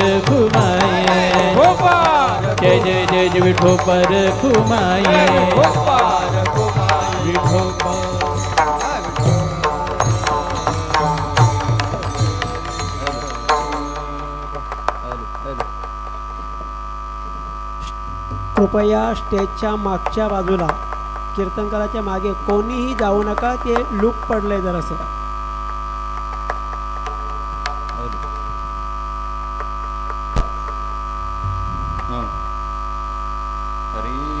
खुमाये जय जय जय जय विठो पर घुमाए कृपया स्टेजच्या मागच्या बाजूला कीर्तनकाराच्या मागे कोणीही जाऊ नका ते लूप पडलंय जरासं. Hari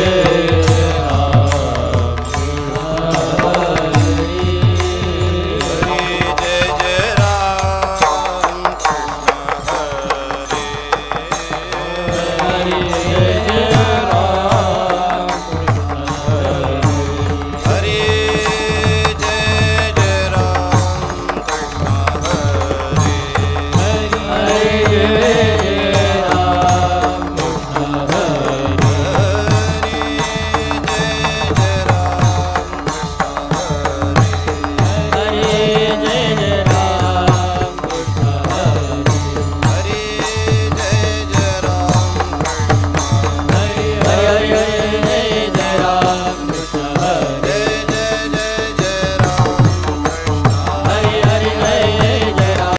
Yeah.